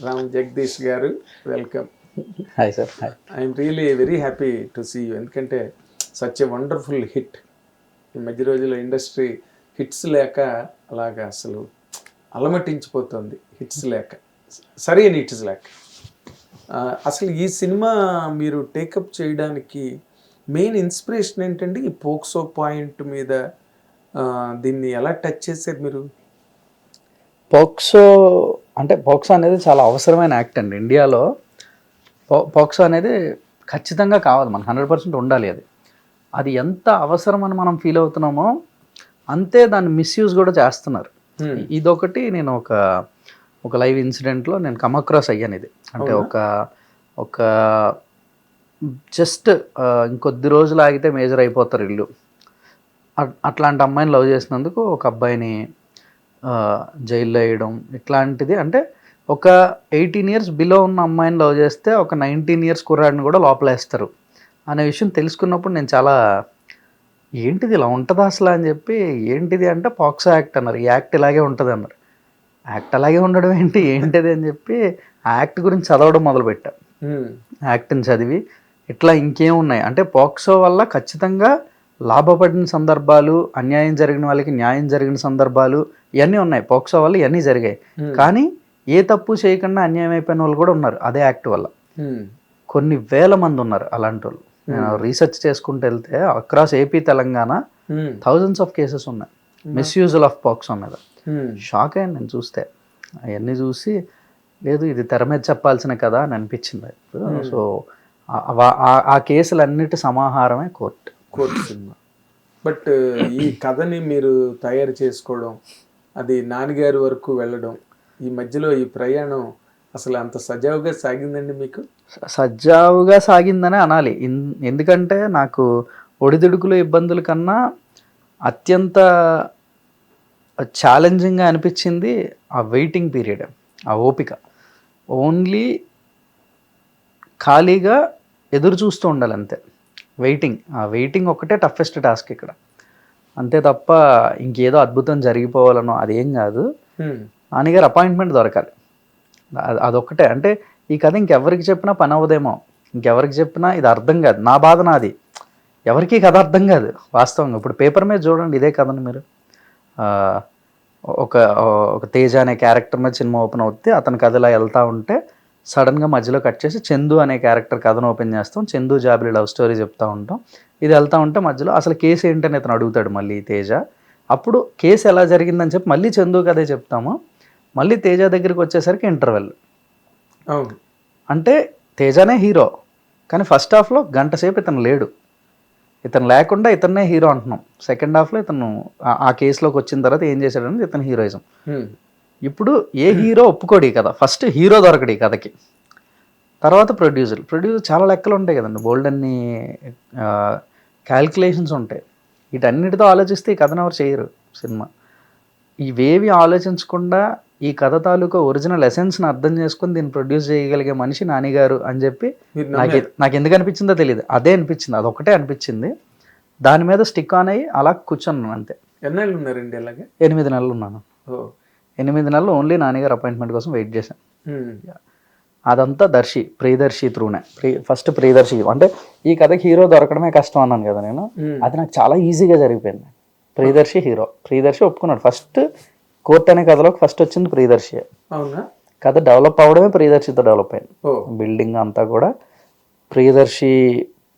రామ్ జగదీష్ గారు welcome hi sir hi I'm really very happy to see you ఎందుకంటే such a wonderful hit ఈ మధ్య రోజుల్లో ఇండస్ట్రీ హిట్స్ లేక అలాగా అసలు అలమటించిపోతుంది. హిట్స్ లేక. సరైన హిట్స్ లేక. అసలు ఈ సినిమా మీరు టేకప్ చేయడానికి మెయిన్ ఇన్స్పిరేషన్ ఏంటండి? ఈ పోక్సో పాయింట్ మీద దీన్ని ఎలా టచ్ చేశారు మీరు? పోక్సో అంటే పోక్సో అనేది చాలా అవసరమైన యాక్ట్ అండి. ఇండియాలో పోక్సో అనేది ఖచ్చితంగా కావాలి. మనకు హండ్రెడ్ పర్సెంట్ ఉండాలి అది. అది ఎంత అవసరం అని మనం ఫీల్ అవుతున్నామో అంతే దాన్ని మిస్యూజ్ కూడా చేస్తున్నారు. ఇదొకటి నేను ఒక ఒక లైవ్ ఇన్సిడెంట్లో నేను కమ్ అక్రాస్ అయ్యాను ఇది. అంటే ఒక ఒక జస్ట్ ఇంకొద్ది రోజులు ఆగితే మేజర్ అయిపోతారు ఇల్లు. అట్- అట్లాంటి అమ్మాయిని లవ్ చేసినందుకు ఒక అబ్బాయిని జైల్లో వేయడం ఇట్లాంటిది. అంటే ఒక ఎయిటీన్ ఇయర్స్ బిలో ఉన్న అమ్మాయిని లవ్ చేస్తే ఒక నైన్టీన్ ఇయర్స్ కుర్రాడిని కూడా లోపలేస్తారు అనే విషయం తెలుసుకున్నప్పుడు నేను చాలా ఏంటిది ఇలా ఉంటుందా అసలు? అని చెప్పి ఏంటిది? అంటే పాక్సో యాక్ట్ అన్నారు. ఈ యాక్ట్ ఇలాగే ఉంటుంది అన్నారు. యాక్ట్ అలాగే ఉండడం ఏంటి? ఏంటిది? అని చెప్పి ఆ యాక్ట్ గురించి చదవడం మొదలుపెట్టా. యాక్ట్ని చదివి ఇట్లా ఇంకేం ఉన్నాయి? అంటే పోక్సో వల్ల ఖచ్చితంగా లాభపడిన సందర్భాలు అన్యాయం జరిగిన వాళ్ళకి న్యాయం జరిగిన సందర్భాలు ఇవన్నీ ఉన్నాయి. పోక్సో వల్ల ఇవన్నీ జరిగాయి. కానీ ఏ తప్పు చేయకుండా అన్యాయం అయిపోయిన వాళ్ళు కూడా ఉన్నారు. అదే యాక్ట్ వల్ల. కొన్ని వేల మంది ఉన్నారు అలాంటి వాళ్ళు. నేను రీసెర్చ్ చేసుకుంటూ వెళ్తే across AP Telangana. Thousands of cases ఉన్నాయి. మిస్యూజల్ ఆఫ్ పోక్సో మీద. షాక్ అయ్యాను నేను చూస్తే. అవన్నీ చూసి లేదు ఇది తెర మీద చెప్పాల్సిన కదా అని అనిపించింది. సో ఆ కేసులన్నిటి సమాహారమే కోర్టు. Court cinema. బట్ ఈ కథని మీరు తయారు చేసుకోవడం అది నాన్నగారి వరకు వెళ్ళడం ఈ మధ్యలో ఈ ప్రయాణం అసలు అంత సజావుగా సాగిందండి మీకు? సజావుగా సాగిందనే అనాలి. ఎందుకంటే నాకు ఒడిదుడుకులు ఇబ్బందుల కన్నా అత్యంత ఛాలెంజింగ్గా అనిపించింది ఆ వెయిటింగ్ పీరియడ్ ఆ ఓపిక. ఓన్లీ ఖాళీగా ఎదురు చూస్తూ ఉండాలి అంతే వెయిటింగ్ ఆ వెయిటింగ్ ఒక్కటే టఫెస్ట్ టాస్క్ ఇక్కడ. అంతే తప్ప ఇంకేదో అద్భుతం జరిగిపోవాలనో అదేం కాదు. నాన్నగారు అపాయింట్మెంట్ దొరకాలి. అది- అదొక్కటే. అంటే ఈ కథ ఇంకెవరికి చెప్పినా పని అవ్వదేమో. ఇంకెవరికి చెప్పినా ఇది అర్థం కాదు. నా బాధ నాది. ఎవరికి కథ అర్థం కాదు వాస్తవంగా. ఇప్పుడు పేపర్ మీద చూడండి ఇదే కథను మీరు. ఒక ఒక తేజ అనే క్యారెక్టర్ మీద సినిమా ఓపెన్ అవుతే అతని కథ ఇలా వెళ్తా ఉంటే సడన్గా మధ్యలో కట్ చేసి చందు అనే క్యారెక్టర్ కథను ఓపెన్ చేస్తాం. చందు జాబిలి లవ్ స్టోరీ చెప్తా ఉంటాం. ఇది వెళ్తా ఉంటే మధ్యలో అసలు కేసు ఏంటని అతను అడుగుతాడు మళ్ళీ తేజ. అప్పుడు కేసు ఎలా జరిగిందని చెప్పి మళ్ళీ చందు కథే చెప్తాము. మళ్ళీ తేజ దగ్గరికి వచ్చేసరికి ఇంటర్వెల్. అవును. అంటే తేజనే హీరో. కానీ ఫస్ట్ హాఫ్లో గంట సేపు ఇతను లేడు. ఇతను లేకుండా ఇతన్నే హీరో అంటున్నాం. సెకండ్ హాఫ్లో ఇతను ఆ- కేసులోకి వచ్చిన తర్వాత ఏం చేశాడని ఇతను హీరోయిజం. ఇప్పుడు ఏ హీరో ఒప్పుకోడు ఈ కథ. ఫస్ట్ హీరో దొరకడు ఈ కథకి. తర్వాత ప్రొడ్యూసర్ ప్రొడ్యూసర్ చాలా లెక్కలు ఉంటాయి కదండి. బోల్డ్ అన్ని క్యాల్కులేషన్స్ ఉంటాయి. వీటన్నిటితో ఆలోచిస్తే ఈ కథను ఎవరు చేయరు సినిమా. ఇవేవి ఆలోచించకుండా ఈ కథ తాలూకా ఒరిజినల్ ఎసెన్స్ని అర్థం చేసుకొని దీన్ని ప్రొడ్యూస్ చేయగలిగే మనిషి నానిగారు అని చెప్పి నాకు నాకు ఎందుకు అనిపించిందో తెలియదు అదే అనిపించింది. అదొకటే అనిపించింది. దాని మీద స్టిక్ ఆన్ అయ్యి అలా కూర్చున్నాను అంతే. ఎన్నాళ్ళు ఉన్నారండి అలాగే ఎనిమిది నెలలు ఉన్నాను. ఓ ఎనిమిది నెలలు ఓన్లీ నాన్నగారు అపాయింట్మెంట్ కోసం వెయిట్ చేశాను Hmm. అదంతా దర్శి ప్రియదర్శి త్రూనే ప్రీ ఫస్ట్ ప్రియదర్శి. అంటే ఈ కథకి హీరో దొరకడమే కష్టం అన్నాను కదా నేను. Hmm. అది నాకు చాలా ఈజీగా జరిగిపోయింది. ప్రియదర్శి హీరో ప్రియదర్శి ఒప్పుకున్నాడు. ఫస్ట్ కోర్ట్ అనే కథలోకి ఫస్ట్ వచ్చింది ప్రియదర్శి. అవునా? కథ డెవలప్ అవ్వడమే ప్రియదర్శితో డెవలప్ అయింది. బిల్డింగ్ అంతా కూడా ప్రియదర్శి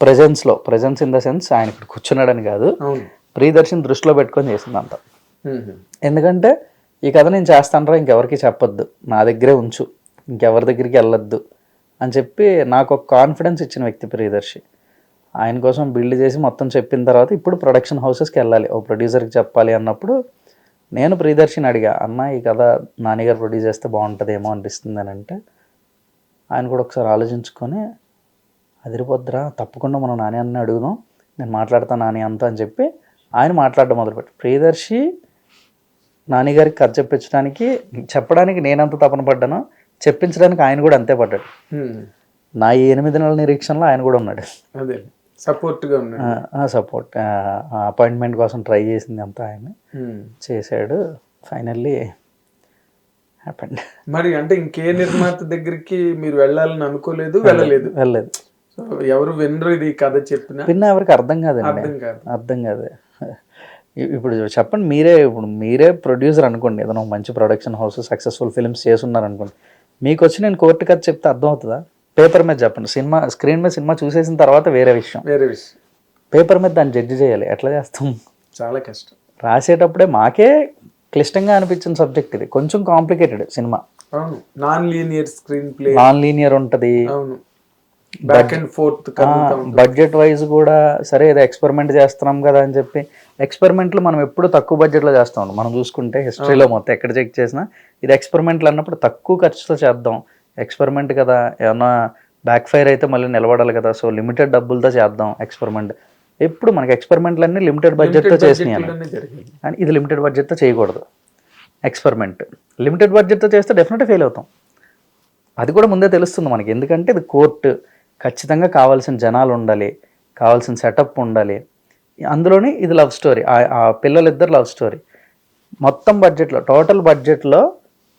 ప్రెజెన్స్లో ప్రెజెన్స్ ఇన్ ద సెన్స్ ఆయన ఇక్కడ కూర్చున్నాడని కాదు. ప్రియదర్శిని దృష్టిలో పెట్టుకొని చేసింది అంతా Hmm. ఎందుకంటే ఈ కథ నేను చేస్తానరా ఇంకెవరికి చెప్పొద్దు. నా దగ్గరే ఉంచు. ఇంకెవరి దగ్గరికి వెళ్ళొద్దు అని చెప్పి నాకు ఒక కాన్ఫిడెన్స్ ఇచ్చిన వ్యక్తి ప్రియదర్శి. ఆయన కోసం బిల్డ్ చేసి మొత్తం చెప్పిన తర్వాత ఇప్పుడు ప్రొడక్షన్ హౌసెస్కి వెళ్ళాలి. ఓ ప్రొడ్యూసర్కి చెప్పాలి అన్నప్పుడు నేను ప్రియదర్శిని అడిగా అన్న ఈ కథ నాన్నగారు ప్రొడ్యూస్ చేస్తే బాగుంటుందేమో అనిపిస్తుంది అని అంటే ఆయన కూడా ఒకసారి ఆలోచించుకొని అదిరిపోద్దురా తప్పకుండా మనం నాని అన్న అడుగుదాం. నేను మాట్లాడతాను నాని అంతా అని చెప్పి ఆయన మాట్లాడడం మొదలుపెట్టి ప్రియదర్శి నాన్నగారికి కథ చెప్పించడానికి చెప్పడానికి నేనంత తపన పడ్డానో చెప్పించడానికి ఆయన కూడా అంతే పడ్డాడు. నా ఎనిమిది నెలల నిరీక్షణలో ఆయన కూడా ఉన్నాడు. అదే సపోర్ట్గా ఉన్నాడు. సపోర్ట్ అపాయింట్మెంట్ కోసం ట్రై చేసింది అంతా ఆయన. చేశాడు. Finally happened. మరి అంటే ఇంకే నిర్మాత దగ్గరికి మీరు వెళ్ళాలని అనుకోలేదు వెళ్ళలేదు? వెళ్ళలేదు. ఎవరు వినరు ఇది కథ చెప్పినా? పిన్న ఎవరికి అర్థం కాదండి. అర్థం కాదు. అర్థం కాదు. ఇప్పుడు చెప్పండి మీరే ఇప్పుడు మీరే ప్రొడ్యూసర్ అనుకోండి ఏదైనా మంచి ప్రొడక్షన్ హౌస్ సక్సెస్ఫుల్ ఫిల్మ్స్ చేస్తున్నారు అనుకోండి మీకు వచ్చి నేను కోర్టు కథ చెప్తే అర్థం అవుతుందా పేపర్ మీద చెప్పండి సినిమా స్క్రీన్ మీద సినిమా చూసేసిన తర్వాత వేరే విషయం. వేరే విషయం. పేపర్ మీద దాన్ని జడ్జి చేయాలి ఎట్లా చేస్తాం? చాలా కష్టం. రాసేటప్పుడే మాకే క్లిష్టంగా అనిపించిన సబ్జెక్ట్ ఇది కొంచెం complicated cinema. Non linear screenplay non linear ఉంటుంది back and forth budget wise కూడా సరే ఏదో ఎక్స్పెరిమెంట్ చేస్తున్నాం కదా అని చెప్పి ఎక్స్పెరిమెంట్లు మనం ఎప్పుడు తక్కువ బడ్జెట్లో చేస్తాం మనం చూసుకుంటే హిస్టరీలో మొత్తం ఎక్కడ చెక్ చేసినా ఇది ఎక్స్పెరిమెంట్లు అన్నప్పుడు తక్కువ ఖర్చుతో చేద్దాం. ఎక్స్పెరిమెంట్ కదా ఏమన్నా బ్యాక్ ఫైర్ అయితే మళ్ళీ నిలబడాలి కదా సో లిమిటెడ్ డబ్బులతో చేద్దాం ఎక్స్పెరిమెంట్ ఎప్పుడు మనకి ఎక్స్పెరిమెంట్లు అన్ని లిమిటెడ్ బడ్జెట్తో చేసినాయి కానీ ఇది లిమిటెడ్ బడ్జెట్తో చేయకూడదు. ఎక్స్పెరిమెంట్ లిమిటెడ్ బడ్జెట్తో చేస్తే డెఫినెట్గా ఫెయిల్ అవుతాం. అది కూడా ముందే తెలుస్తుంది మనకి. ఎందుకంటే ఇది కోర్టు ఖచ్చితంగా కావాల్సిన జనాలు ఉండాలి. కావాల్సిన సెటప్ ఉండాలి. అందులోని ఇది లవ్ స్టోరీ. ఆ పిల్లలిద్దరు లవ్ స్టోరీ. మొత్తం బడ్జెట్లో టోటల్ బడ్జెట్లో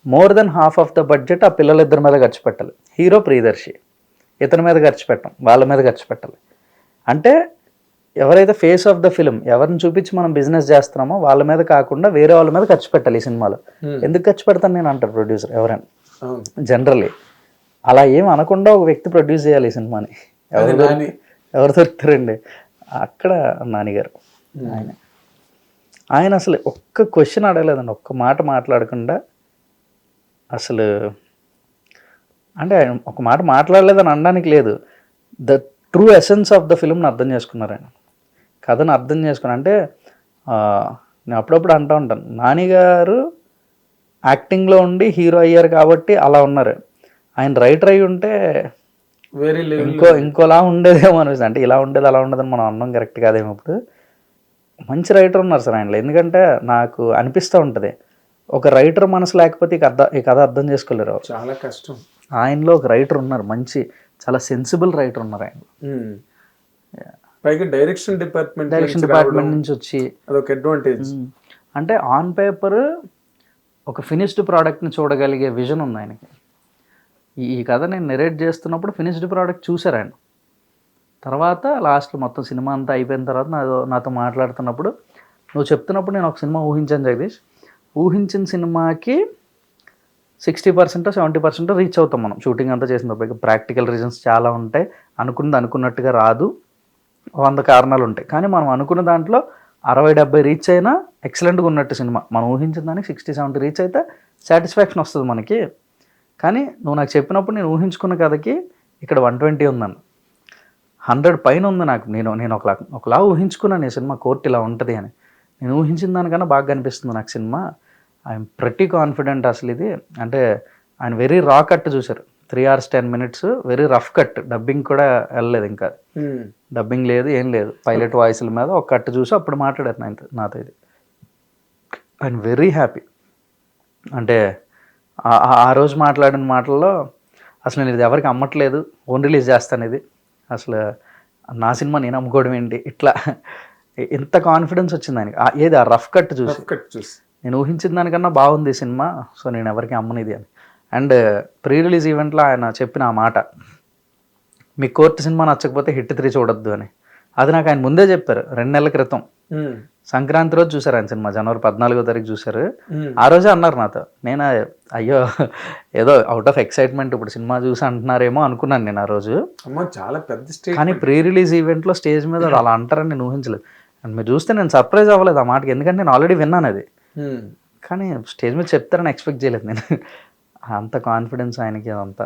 more than half of the budget ఆ పిల్లలిద్దరి మీద ఖర్చు పెట్టాలి. హీరో ప్రియదర్శి ఇతని మీద ఖర్చు పెట్టం వాళ్ళ మీద ఖర్చు పెట్టాలి. అంటే ఎవరైతే ఫేస్ ఆఫ్ ద ఫిలిం ఎవరిని చూపించి మనం బిజినెస్ చేస్తున్నామో వాళ్ళ మీద కాకుండా వేరే వాళ్ళ మీద ఖర్చు పెట్టాలి ఈ సినిమాలో. ఎందుకు ఖర్చు పెడతాను నేను అంటారు ప్రొడ్యూసర్ ఎవరైనా. జనరల్లీ. అలా ఏం అనకుండా ఒక వ్యక్తి ప్రొడ్యూస్ చేయాలి ఈ సినిమాని. ఎవరు. ఎవరు దొరుకుతారండి? అక్కడ నానిగారు. ఆయన. ఆయన అసలు ఒక్క క్వశ్చన్ అడగలేదండి. ఒక్క మాట మాట్లాడకుండా అసలు అంటే ఆయన ఒక మాట మాట్లాడలేదని అనడానికి లేదు. The true essence of the ఫిల్మ్ని అర్థం చేసుకున్నారు ఆయన. కథను అర్థం చేసుకుని అంటే నేను అప్పుడప్పుడు అంటూ ఉంటాను. నాని గారు యాక్టింగ్లో ఉండి హీరో అయ్యారు కాబట్టి అలా ఉన్నారు. ఆయన రైటర్ అయి ఉంటే వేరే ఇంకో ఇంకోలా ఉండేదేమో అనిపిస్తుంది. అంటే ఇలా ఉండేది అలా ఉండదని మనం అన్నం కరెక్ట్ కాదేమో ఇప్పుడు మంచి రైటర్ ఉన్నారు సార్ ఆయనలో. ఎందుకంటే నాకు అనిపిస్తూ ఉంటుంది. ఒక రైటర్ మనసు లేకపోతే ఈ కథ ఈ కథ అర్థం చేసుకోలేరు. చాలా కష్టం. ఆయనలో ఒక రైటర్ ఉన్నారు. మంచి చాలా సెన్సిబుల్ రైటర్ ఉన్నారు ఆయన. పైగా డైరెక్షన్ డిపార్ట్మెంట్ డైరెక్షన్ డిపార్ట్మెంట్ నుంచి వచ్చి అదొక అడ్వాంటేజ్. అంటే ఆన్ పేపర్ ఒక ఫినిష్డ్ ప్రోడక్ట్ని చూడగలిగే విజన్ ఉంది ఆయనకి. ఈ ఈ కథ నేను నెరేట్ చేస్తున్నప్పుడు ఫినిష్డ్ ప్రోడక్ట్ చూశారు ఆయన. తర్వాత లాస్ట్లో మొత్తం సినిమా అంతా అయిపోయిన తర్వాత నాతో నాతో మాట్లాడుతున్నప్పుడు నువ్వు చెప్తున్నప్పుడు నేను ఒక సినిమా ఊహించాను జగదీష్. ఊహించిన సినిమాకి sixty percent seventy percent reach అవుతాం మనం. షూటింగ్ అంతా చేసిన ప్రాక్టికల్ రీజన్స్ చాలా ఉంటాయి. అనుకున్నది అనుకున్నట్టుగా రాదు. వంద కారణాలు ఉంటాయి. కానీ మనం అనుకున్న దాంట్లో అరవై డెబ్బై రీచ్ అయినా ఎక్సలెంట్గా ఉన్నట్టు సినిమా. మనం ఊహించిన దానికి సిక్స్టీ సెవెంటీ రీచ్ అయితే సాటిస్ఫాక్షన్ వస్తుంది మనకి. కానీ నువ్వు నాకు చెప్పినప్పుడు నేను ఊహించుకున్న కథకి ఇక్కడ వన్ ట్వంటీ ఉందన్న. హండ్రెడ్ పైన ఉంది నాకు. నేను నేను ఒకలా ఒకలా ఊహించుకున్నాను ఈ సినిమా కోర్ట్ ఇలా ఉంటుంది అని. నేను ఊహించిన దానికన్నా బాగా అనిపిస్తుంది నాకు సినిమా. ఐఎమ్ ప్రతి కాన్ఫిడెంట్ అసలు ఇది. అంటే ఆయన వెరీ రా కట్ చూశారు. Three hours ten minutes very rough cut dubbing కూడా వెళ్ళలేదు ఇంకా. డబ్బింగ్ లేదు ఏం లేదు. పైలట్ వాయిస్ల మీద ఒక కట్ చూసి అప్పుడు మాట్లాడారు నాతో ఇది. ఐఎమ్ వెరీ హ్యాపీ అంటే ఆ- రోజు మాట్లాడిన మాటల్లో అసలు నేను ఇది ఎవరికి అమ్మట్లేదు ఓన్ రిలీజ్ చేస్తాను ఇది. అసలు నా సినిమా నేను అమ్ముకోవడం ఏంటి? ఇట్లా ఎంత కాన్ఫిడెన్స్ వచ్చింది ఆయనకి. ఆ- ఏది? ఆ రఫ్ కట్ చూసి. కట్ చూసి. నేను ఊహించిన దానికన్నా బాగుంది సినిమా సో నేను ఎవరికి అమ్మనిది అని. అండ్ ప్రీ రిలీజ్ ఈవెంట్లో ఆయన చెప్పిన ఆ మాట మీ కోర్టు సినిమా నచ్చకపోతే హిట్ త్రీ చూడొద్దు అని. అది నాకు ఆయన ముందే చెప్పారు రెండు నెలల క్రితం. సంక్రాంతి రోజు చూసారు ఆయన సినిమా. జనవరి పద్నాలుగో తారీఖు చూసారు. ఆ రోజే అన్నారు నాతో. నేను అయ్యో ఏదో అవుట్ ఆఫ్ ఎక్సైట్మెంట్ ఇప్పుడు సినిమా చూసి అంటున్నారేమో అనుకున్నాను నేను ఆ రోజు. చాలా పెద్ద కానీ ప్రీ రిలీజ్ ఈవెంట్లో స్టేజ్ మీద అలా అంటారని నేను ఊహించలేదు. అండ్ మీరు చూస్తే నేను సర్ప్రైజ్ అవ్వలేదు ఆ మాటకి. ఎందుకంటే నేను ఆల్రెడీ విన్నాను అది. కానీ స్టేజ్ మీద చెప్తారని ఎక్స్పెక్ట్ చేయలేదు నేను. అంత కాన్ఫిడెన్స్ ఆయనకి అదంతా.